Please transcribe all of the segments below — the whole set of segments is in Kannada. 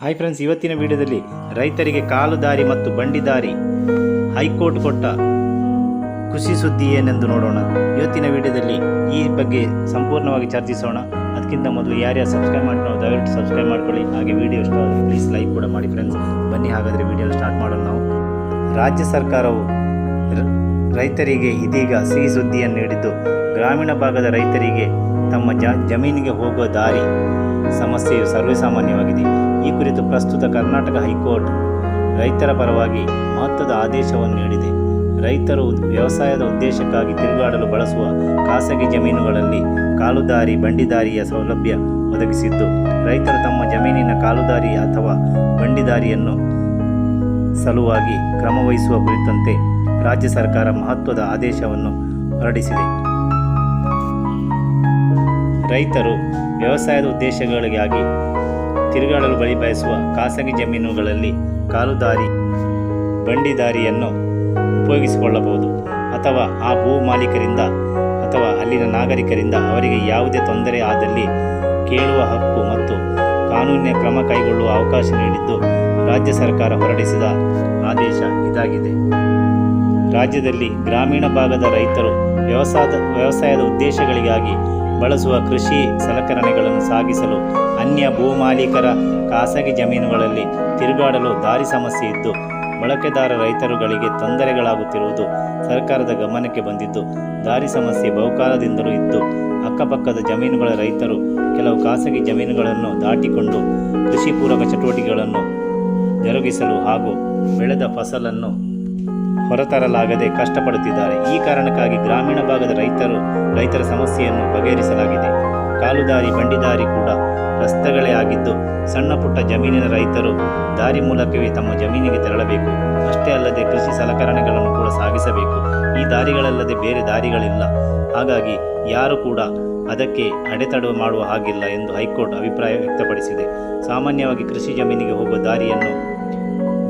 ಹಾಯ್ ಫ್ರೆಂಡ್ಸ್ ಇವತ್ತಿನ ವಿಡಿಯೋದಲ್ಲಿ ರೈತರಿಗೆ ಕಾಲು ದಾರಿ ಮತ್ತು ಬಂಡಿ ದಾರಿ ಹೈಕೋರ್ಟ್ ಕೊಟ್ಟ ಖುಷಿ ಸುದ್ದಿ ಏನೆಂದು ನೋಡೋಣ. ಇವತ್ತಿನ ವಿಡಿಯೋದಲ್ಲಿ ಈ ಬಗ್ಗೆ ಸಂಪೂರ್ಣವಾಗಿ ಚರ್ಚಿಸೋಣ. ಅದಕ್ಕಿಂತ ಮೊದಲು ಯಾರ್ಯಾರು ಸಬ್ಸ್ಕ್ರೈಬ್ ಮಾಡ್ಕೊಳ್ಳೋ ದಯವಿಟ್ಟು ಸಬ್ಸ್ಕ್ರೈಬ್ ಮಾಡ್ಕೊಳ್ಳಿ. ಹಾಗೆ ವಿಡಿಯೋ ಇಷ್ಟ ಆದರೆ ಪ್ಲೀಸ್ ಲೈಕ್ ಕೂಡ ಮಾಡಿ ಫ್ರೆಂಡ್ಸ್ ಬನ್ನಿ, ಹಾಗಾದರೆ ವಿಡಿಯೋ ಸ್ಟಾರ್ಟ್ ಮಾಡೋಣ ನಾವು. ರಾಜ್ಯ ಸರ್ಕಾರವು ರೈತರಿಗೆ ಇದೀಗ ಸಿಹಿ ಸುದ್ದಿಯನ್ನು ನೀಡಿದ್ದು, ಗ್ರಾಮೀಣ ಭಾಗದ ರೈತರಿಗೆ ತಮ್ಮ ಜಮೀನಿಗೆ ಹೋಗುವ ದಾರಿ ಸಮಸ್ಯೆಯು ಸರ್ವೇಸಾಮಾನ್ಯವಾಗಿದೆ. ಈ ಕುರಿತು ಪ್ರಸ್ತುತ ಕರ್ನಾಟಕ ಹೈಕೋರ್ಟ್ ರೈತರ ಪರವಾಗಿ ಮಹತ್ವದ ಆದೇಶವನ್ನು ನೀಡಿದೆ. ರೈತರು ವ್ಯವಸಾಯದ ಉದ್ದೇಶಕ್ಕಾಗಿ ತಿರುಗಾಡಲು ಬಳಸುವ ಖಾಸಗಿ ಜಮೀನುಗಳಲ್ಲಿ ಕಾಲುದಾರಿ, ಬಂಡಿದಾರಿಯ ಸೌಲಭ್ಯ ಒದಗಿಸಿದ್ದು, ರೈತರು ತಮ್ಮ ಜಮೀನಿನ ಕಾಲುದಾರಿ ಅಥವಾ ಬಂಡಿದಾರಿಯನ್ನು ಸಲುವಾಗಿ ಕ್ರಮವಹಿಸುವ ಕುರಿತಂತೆ ರಾಜ್ಯ ಸರ್ಕಾರ ಮಹತ್ವದ ಆದೇಶವನ್ನು ಹೊರಡಿಸಿದೆ. ರೈತರು ವ್ಯವಸಾಯದ ಉದ್ದೇಶಗಳಿಗಾಗಿ ತಿರುಗಾಡಲು ಬಳಿ ಬಯಸುವ ಖಾಸಗಿ ಜಮೀನುಗಳಲ್ಲಿ ಕಾಲುದಾರಿ, ಬಂಡಿದಾರಿಯನ್ನು ಉಪಯೋಗಿಸಿಕೊಳ್ಳಬಹುದು. ಅಥವಾ ಆ ಭೂ ಮಾಲೀಕರಿಂದ ಅಥವಾ ಅಲ್ಲಿನ ನಾಗರಿಕರಿಂದ ಅವರಿಗೆ ಯಾವುದೇ ತೊಂದರೆ ಆದಲ್ಲಿ ಕೇಳುವ ಹಕ್ಕು ಮತ್ತು ಕಾನೂನಿನ ಕ್ರಮ ಕೈಗೊಳ್ಳುವ ಅವಕಾಶ ನೀಡಿದ್ದು ರಾಜ್ಯ ಸರ್ಕಾರ ಹೊರಡಿಸಿದ ಆದೇಶ ಇದಾಗಿದೆ. ರಾಜ್ಯದಲ್ಲಿ ಗ್ರಾಮೀಣ ಭಾಗದ ರೈತರು ವ್ಯವಸಾಯದ ವ್ಯವಸಾಯದ ಉದ್ದೇಶಗಳಿಗಾಗಿ ಬಳಸುವ ಕೃಷಿ ಸಲಕರಣೆಗಳನ್ನು ಸಾಗಿಸಲು ಅನ್ಯ ಭೂಮಾಲೀಕರ ಖಾಸಗಿ ಜಮೀನುಗಳಲ್ಲಿ ತಿರುಗಾಡಲು ದಾರಿ ಸಮಸ್ಯೆ ಇದ್ದು, ಬಳಕೆದಾರ ರೈತರುಗಳಿಗೆ ತೊಂದರೆಗಳಾಗುತ್ತಿರುವುದು ಸರ್ಕಾರದ ಗಮನಕ್ಕೆ ಬಂದಿದ್ದು, ದಾರಿ ಸಮಸ್ಯೆ ಬಹುಕಾಲದಿಂದಲೂ ಇದ್ದು, ಅಕ್ಕಪಕ್ಕದ ಜಮೀನುಗಳ ರೈತರು ಕೆಲವು ಖಾಸಗಿ ಜಮೀನುಗಳನ್ನು ದಾಟಿಕೊಂಡು ಕೃಷಿ ಪೂರಕ ಚಟುವಟಿಕೆಗಳನ್ನು ಜರುಗಿಸಲು ಹಾಗೂ ಬೆಳೆದ ಫಸಲನ್ನು ಹೊರತರಲಾಗದೆ ಕಷ್ಟಪಡುತ್ತಿದ್ದಾರೆ. ಈ ಕಾರಣಕ್ಕಾಗಿ ಗ್ರಾಮೀಣ ಭಾಗದ ರೈತರು, ರೈತರ ಸಮಸ್ಯೆಯನ್ನು ಬಗೆಹರಿಸಲಾಗಿದೆ. ಕಾಲುದಾರಿ, ಬಂಡಿದಾರಿ ಕೂಡ ರಸ್ತೆಗಳೇ ಆಗಿದ್ದು, ಸಣ್ಣ ಪುಟ್ಟ ಜಮೀನಿನ ರೈತರು ದಾರಿ ಮೂಲಕವೇ ತಮ್ಮ ಜಮೀನಿಗೆ ತೆರಳಬೇಕು. ಅಷ್ಟೇ ಅಲ್ಲದೆ ಕೃಷಿ ಸಲಕರಣೆಗಳನ್ನು ಕೂಡ ಸಾಗಿಸಬೇಕು. ಈ ದಾರಿಗಳಲ್ಲದೆ ಬೇರೆ ದಾರಿಗಳಿಲ್ಲ. ಹಾಗಾಗಿ ಯಾರು ಕೂಡ ಅದಕ್ಕೆ ಅಡೆತಡೆ ಮಾಡುವ ಹಾಗಿಲ್ಲ ಎಂದು ಹೈಕೋರ್ಟ್ ಅಭಿಪ್ರಾಯ ವ್ಯಕ್ತಪಡಿಸಿದೆ. ಸಾಮಾನ್ಯವಾಗಿ ಕೃಷಿ ಜಮೀನಿಗೆ ಹೋಗುವ ದಾರಿಯನ್ನು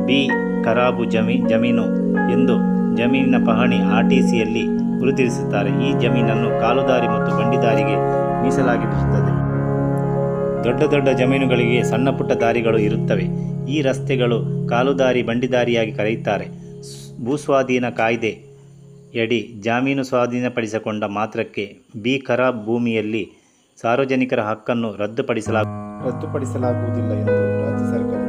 ಬಿ ಖರಾಬು ಜಮೀ, ಜಮೀನು ಎಂದು ಜಮೀನಿನ ಪಹಣಿ ಆರ್ಟಿಸಿಯಲ್ಲಿ ಗುರುತಿಸುತ್ತಾರೆ. ಈ ಜಮೀನನ್ನು ಕಾಲುದಾರಿ ಮತ್ತು ಬಂಡಿದಾರಿಗೆ ಮೀಸಲಾಗಿರುತ್ತದೆ. ದೊಡ್ಡ ದೊಡ್ಡ ಜಮೀನುಗಳಿಗೆ ಸಣ್ಣ ಪುಟ್ಟ ದಾರಿಗಳು ಇರುತ್ತವೆ. ಈ ರಸ್ತೆಗಳು ಕಾಲುದಾರಿ ಬಂಡಿದಾರಿಯಾಗಿ ಕರೆಯುತ್ತಾರೆ. ಭೂಸ್ವಾಧೀನ ಕಾಯ್ದೆ ಯಡಿ ಜಾಮೀನು ಸ್ವಾಧೀನಪಡಿಸಿಕೊಂಡ ಮಾತ್ರಕ್ಕೆ ಬಿ ಖರಾಬ್ ಭೂಮಿಯಲ್ಲಿ ಸಾರ್ವಜನಿಕರ ಹಕ್ಕನ್ನು ರದ್ದುಪಡಿಸಲಾಗ ರದ್ದುಪಡಿಸಲಾಗುವುದಿಲ್ಲ ಎಂದು ರಾಜ್ಯ ಸರ್ಕಾರ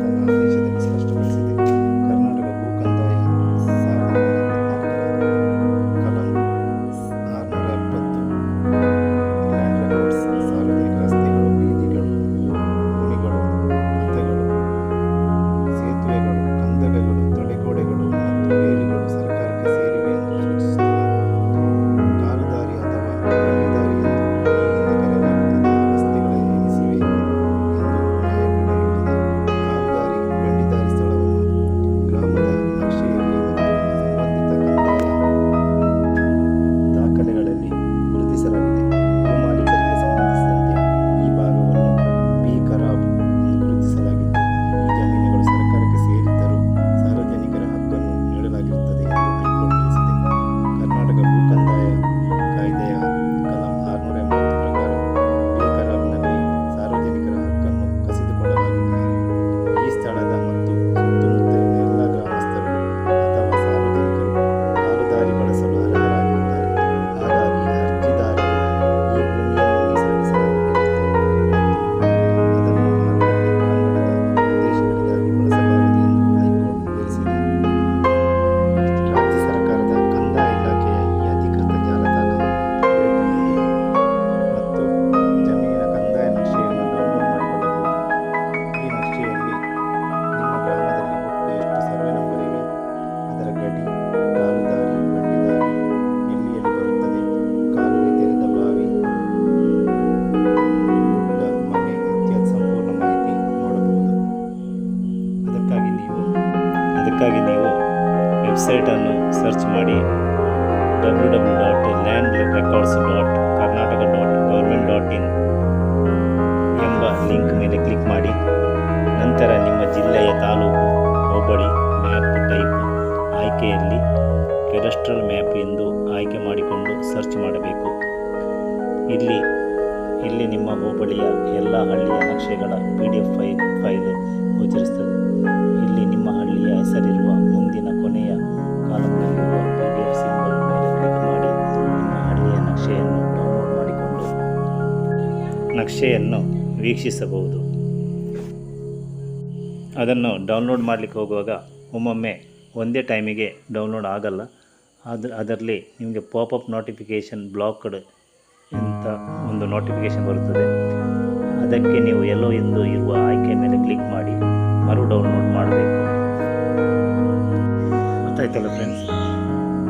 ಅದಕ್ಕಾಗಿ ನೀವು ವೆಬ್ಸೈಟನ್ನು ಸರ್ಚ್ ಮಾಡಿ W W dot land records dot Karnataka dot government dot in ಎಂಬ ಲಿಂಕ್ ಮೇಲೆ ಕ್ಲಿಕ್ ಮಾಡಿ, ನಂತರ ನಿಮ್ಮ ಜಿಲ್ಲೆಯ ತಾಲೂಕು ಹೋಬಳಿ ಮ್ಯಾಪ್ ಟೈಪ್ ಆಯ್ಕೆಯಲ್ಲಿ ಕೆಡಸ್ಟ್ರಲ್ ಮ್ಯಾಪ್ ಎಂದು ಆಯ್ಕೆ ಮಾಡಿಕೊಂಡು ಸರ್ಚ್ ಮಾಡಬೇಕು. ಇಲ್ಲಿ ಇಲ್ಲಿ ನಿಮ್ಮ ಹೋಬಳಿಯ ಎಲ್ಲ ಹಳ್ಳಿಯ ನಕ್ಷೆಗಳ P D F file file ಹೆಸರಿರುವ ಮುಂದಿನ ಕೊನೆಯ ಕಾಲಮ್ನಲ್ಲಿರುವ ಪಿ ಡಿ ಎಫ್ ಸಿಂಬಲ್ ಮೇಲೆ ಕ್ಲಿಕ್ ಮಾಡಿ. ನಿಮ್ಮ ನಕ್ಷೆಯನ್ನು ಡೌನ್ಲೋಡ್ ಮಾಡಿಕೊಂಡು ನಕ್ಷೆಯನ್ನು ವೀಕ್ಷಿಸಬಹುದು. ಅದನ್ನು ಡೌನ್ಲೋಡ್ ಮಾಡಲಿಕ್ಕೆ ಹೋಗುವಾಗ ಒಮ್ಮೊಮ್ಮೆ ಒಂದೇ ಟೈಮಿಗೆ ಡೌನ್ಲೋಡ್ ಆಗಲ್ಲ. ಅದ್ರ ಅದರಲ್ಲಿ ನಿಮಗೆ ಪಾಪಪ್ ನೋಟಿಫಿಕೇಷನ್ ಬ್ಲಾಕ್ಡ್ ಅಂತ ಒಂದು ನೋಟಿಫಿಕೇಶನ್ ಬರುತ್ತದೆ. ಅದಕ್ಕೆ ನೀವು ಎಲ್ಲೋ ಎಂದು ಇರುವ ಆಯ್ಕೆ ಮೇಲೆ ಕ್ಲಿಕ್ ಮಾಡಿ. ಮರು ಡೌನ್ಲೋಡ್ ಮಾಡಬೇಕು. ಗೊತ್ತಾಯ್ತಲ್ಲ ಫ್ರೆಂಡ್ಸ್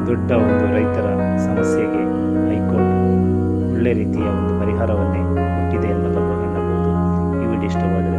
ದೊಡ್ಡ ಒಂದು ರೈತರ ಸಮಸ್ಯೆಗೆ ಹೈಕೋರ್ಟ್ ಒಳ್ಳೆ ರೀತಿಯ ಒಂದು ಪರಿಹಾರವನ್ನೇ ಕೊಟ್ಟಿದೆ ಎನ್ನಬಹುದು ಎನ್ನಬಹುದು ಈ ವಿಡಿಯೋ ಇಷ್ಟವಾದರೆ